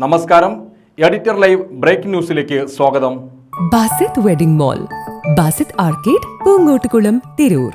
നമസ്കാരം. Editor live break ന്യൂസിലേക്ക് സ്വാഗതം. Basith wedding mall Basith arcade Poonkottukulam Tirur.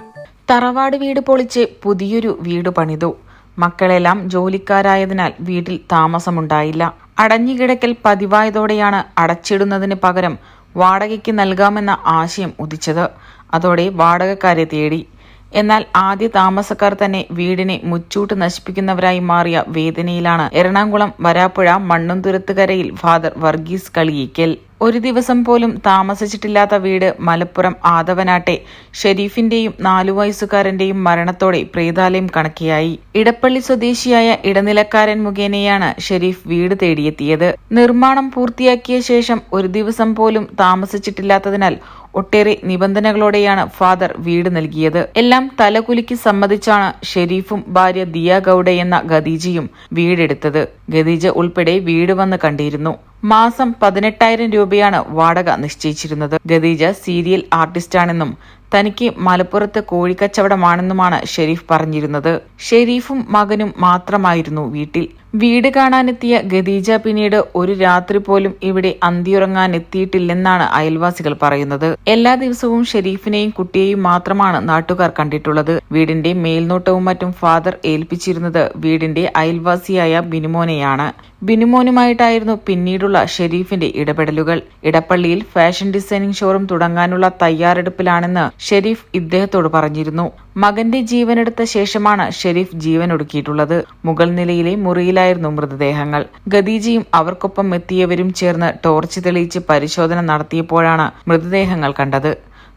തറവാട് വീട് പൊളിച്ച് പുതിയൊരു വീട് പണിതു. മക്കളെല്ലാം ജോലിക്കാരായതിനാൽ വീട്ടിൽ താമസമുണ്ടായില്ല. അടഞ്ഞുകിടക്കൽ പതിവായതോടെയാണ് അടച്ചിടുന്നതിന് പകരം വാടകയ്ക്ക് നൽകാമെന്ന ആശയം ഉദിച്ചത്. അതോടെ വാടകക്കാരെ തേടി. എന്നാൽ ആദ്യ താമസക്കാർ തന്നെ വീടിനെ മുച്ചൂട്ട് നശിപ്പിക്കുന്നവരായി മാറിയ വേദനയിലാണ്. എറണാകുളം വരാപ്പുഴ മണ്ണുംതുരത്തുകരയിൽ ഫാദർ വർഗീസ് കളിയിക്കൽ. ഒരു ദിവസം പോലും താമസിച്ചിട്ടില്ലാത്ത വീട് മലപ്പുറം ആദവനാട്ടെ ഷെരീഫിന്റെയും നാലു വയസ്സുകാരന്റെയും മരണത്തോടെ പ്രേതാലയം കണക്കിയായി ഇടപ്പള്ളി സ്വദേശിയായ ഇടനിലക്കാരൻ മുഖേനയാണ് ഷെരീഫ് വീട് തേടിയെത്തിയത്. നിർമ്മാണം പൂർത്തിയാക്കിയ ശേഷം ഒരു ദിവസം പോലും താമസിച്ചിട്ടില്ലാത്തതിനാൽ ഒട്ടേറെ നിബന്ധനകളോടെയാണ് ഫാദർ വീട് നൽകിയത്. എല്ലാം തലകുലിക്ക് സമ്മതിച്ചാണ് ഷെരീഫും ഭാര്യ ദിയ ഗൌഡ എന്ന ഖദീജയും വീടെടുത്തത്. ഖദീജ ഉൾപ്പെടെ വീട് വന്ന് കണ്ടിരുന്നു. മാസം പതിനെട്ടായിരം രൂപയാണ് വാടക നിശ്ചയിച്ചിരുന്നത്. ഖദീജ സീരിയൽ ആർട്ടിസ്റ്റാണെന്നും തനിക്ക് മലപ്പുറത്ത് കോഴിക്കച്ചവടമാണെന്നുമാണ് ഷെരീഫ് പറഞ്ഞിരുന്നത്. ഷെരീഫും മകനും മാത്രമായിരുന്നു വീട്ടിൽ. വീട് കാണാനെത്തിയ ഖദീജ പിന്നീട് ഒരു രാത്രി പോലും ഇവിടെ അന്തിയുറങ്ങാൻ എത്തിയിട്ടില്ലെന്നാണ് അയൽവാസികൾ പറയുന്നത്. എല്ലാ ദിവസവും ഷെരീഫിനെയും കുട്ടിയെയും മാത്രമാണ് നാട്ടുകാർ കണ്ടിട്ടുള്ളത്. വീടിന്റെ മേൽനോട്ടവും മറ്റും ഫാദർ ഏൽപ്പിച്ചിരുന്നത് വീടിന്റെ അയൽവാസിയായ ബിനുമോനെയാണ്. ബിനുമോനുമായിട്ടായിരുന്നു പിന്നീടുള്ള ഷെരീഫിന്റെ ഇടപെടലുകൾ. ഇടപ്പള്ളിയിൽ ഫാഷൻ ഡിസൈനിങ് ഷോറൂം തുടങ്ങാനുള്ള തയ്യാറെടുപ്പിലാണെന്ന് ഷെരീഫ് ഇദ്ദേഹത്തോട് പറഞ്ഞിരുന്നു. മകന്റെ ജീവനെടുത്ത ശേഷമാണ് ഷെരീഫ് ജീവൻ ഒടുക്കിയിട്ടുള്ളത് മുകൾ നിലയിലെ മുറിയിലായിരുന്നു മൃതദേഹങ്ങൾ. ഖദീജയും അവർക്കൊപ്പം എത്തിയവരും ചേർന്ന് ടോർച്ച് തെളിയിച്ച് പരിശോധന നടത്തിയപ്പോഴാണ് മൃതദേഹങ്ങൾ കണ്ടത്.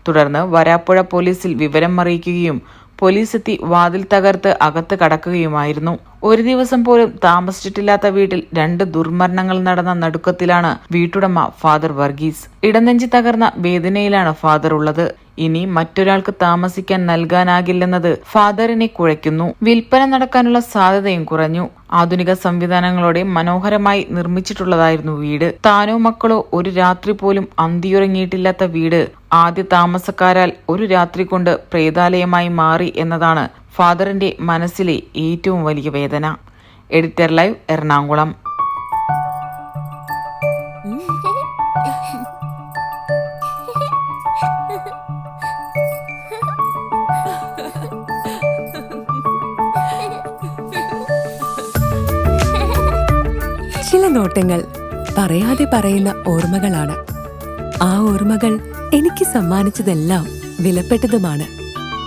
തുടർന്ന് വരാപ്പുഴ പോലീസിൽ വിവരം അറിയിക്കുകയും പോലീസ് എത്തി വാതിൽ തകർത്ത് അകത്ത് കടക്കുകയുമായിരുന്നു. ഒരു ദിവസം പോലും താമസിച്ചിട്ടില്ലാത്ത വീട്ടിൽ രണ്ട് ദുർമരണങ്ങൾ നടന്ന നടുക്കത്തിലാണ് വീട്ടുടമ ഫാദർ വർഗീസ്. ഇടനെഞ്ചി തകർന്ന വേദനയിലാണ് ഫാദർ ഉള്ളത്. ഇനി മറ്റൊരാൾക്ക് താമസിക്കാൻ നൽകാനാകില്ലെന്നത് ഫാദറിനെ കുഴയ്ക്കുന്നു. വിൽപ്പന നടക്കാനുള്ള സാധ്യതയും കുറഞ്ഞു. ആധുനിക സംവിധാനങ്ങളോടെ മനോഹരമായി നിർമ്മിച്ചിട്ടുള്ളതായിരുന്നു വീട്. താനോ മക്കളോ ഒരു രാത്രി പോലും അന്തിയുറങ്ങിയിട്ടില്ലാത്ത വീട്. ആദ്യ താമസക്കാരാൽ ഒരു രാത്രി കൊണ്ട് പ്രേതാലയമായി മാറി എന്നതാണ് ഫാദറിന്റെ മനസ്സിലെ ഏറ്റവും വലിയ വേദന. Editor live Ernakulam. ചില നോട്ടങ്ങൾ പറയാതെ പറയുന്ന ഓർമ്മകളാണ്. ആ ഓർമ്മകൾ എനിക്ക് സമ്മാനിച്ചതെല്ലാം വിലപ്പെട്ടതുമാണ്.